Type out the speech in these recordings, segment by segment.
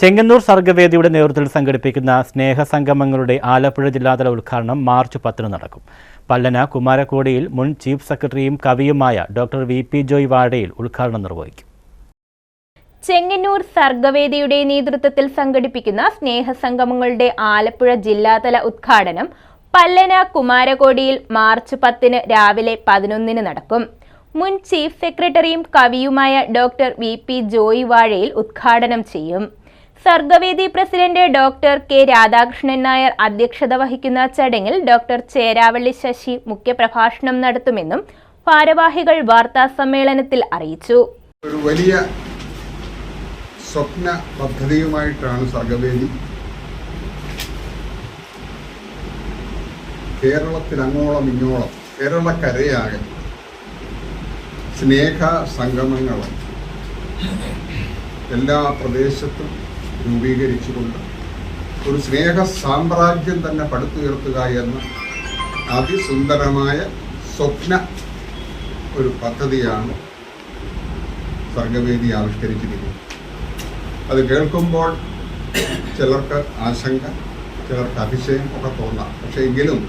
ചെങ്ങന്നൂർ സർഗവേദിയുടെ നേതൃത്വത്തിൽ സംഘടിപ്പിക്കുന്ന സ്നേഹസംഗമങ്ങളുടെ ആലപ്പുഴ ജില്ലാതല ഉദ്ഘാടനം മാർച്ച് പത്തിന് നടക്കും. പല്ലന കുമാരക്കോടിയിൽ മുൻ ചീഫ് സെക്രട്ടറിയും കവിയുമായ doctor V P Joy Vazhayil ഉദ്ഘാടനം നിർവഹിക്കും. ചെങ്ങന്നൂർ സർഗവേദിയുടെ നേതൃത്വത്തിൽ സംഘടിപ്പിക്കുന്ന സ്നേഹസംഗമങ്ങളുടെ ആലപ്പുഴ ജില്ലാതല ഉദ്ഘാടനം പല്ലന കുമാരകോടിയിൽ മാർച്ച് പത്തിന് രാവിലെ പതിനൊന്നിന് നടക്കും. മുൻ ചീഫ് സെക്രട്ടറിയും കവിയുമായ doctor V P Joy Vazhayil ഉദ്ഘാടനം ചെയ്യും. Sargavedi president doctor K Radhakrishnan Nair അധ്യക്ഷത വഹിക്കുന്ന ചടങ്ങിൽ ഡോക്ടർ ചേരാവള്ളി ശശി മുഖ്യപ്രഭാഷണം നടത്തുമെന്നും ഭാരവാഹികൾ വാർത്താ സമ്മേളനത്തിൽ അറിയിച്ചു. ഒരു വലിയ സ്വപ്ന പദ്ധതിയുമായിട്ടാണ് സർഗവേദി. കേരളത്തിൽ അങ്ങോളം ഇങ്ങോളം കേരളക്കരയാകെ സ്നേഹ സംഗമങ്ങൾ എല്ലാ പ്രദേശത്തും രൂപീകരിച്ചുകൊണ്ട് ഒരു സ്നേഹ സാമ്രാജ്യം തന്നെ പടുത്തുയർത്തുക എന്ന അതിസുന്ദരമായ സ്വപ്ന ഒരു പദ്ധതിയാണ് സർഗവേദി ആവിഷ്കരിച്ചിരിക്കുന്നത്. അത് കേൾക്കുമ്പോൾ ചിലർക്ക് ആശങ്ക ചിലർക്ക് അതിശയം ഒക്കെ തോന്നാം. പക്ഷേ എങ്കിലും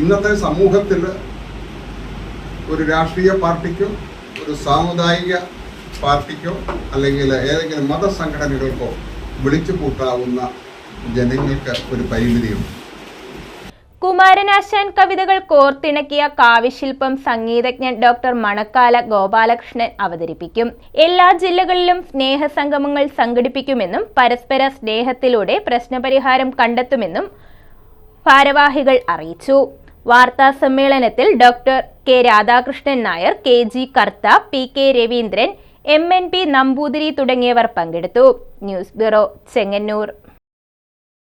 ഇന്നത്തെ സമൂഹത്തിൽ ഒരു രാഷ്ട്രീയ പാർട്ടിക്കോ ഒരു സാമുദായിക പാർട്ടിക്കോ അല്ലെങ്കിൽ ഏതെങ്കിലും മതസംഘടനകൾക്കോ വിളിച്ചു കൂട്ടാവുന്ന ജനങ്ങൾക്ക് ഒരു പരിമിതിയുണ്ട്. കുമാരനാശാൻ കവിതകൾ കോർത്തിണക്കിയ കാവ്യശില്പം സംഗീതജ്ഞൻ ഡോക്ടർ മണക്കാല ഗോപാലകൃഷ്ണൻ അവതരിപ്പിക്കും. എല്ലാ ജില്ലകളിലും സ്നേഹസംഗമങ്ങൾ സംഘടിപ്പിക്കുമെന്നും പരസ്പര സ്നേഹത്തിലൂടെ പ്രശ്നപരിഹാരം കണ്ടെത്തുമെന്നും ഭാരവാഹികൾ അറിയിച്ചു. വാർത്താ സമ്മേളനത്തിൽ doctor K Radhakrishnan Nair K G Kartha P K Raveendran M N P Namboothiri തുടങ്ങിയവർ പങ്കെടുത്തു. News bureau Chengannur.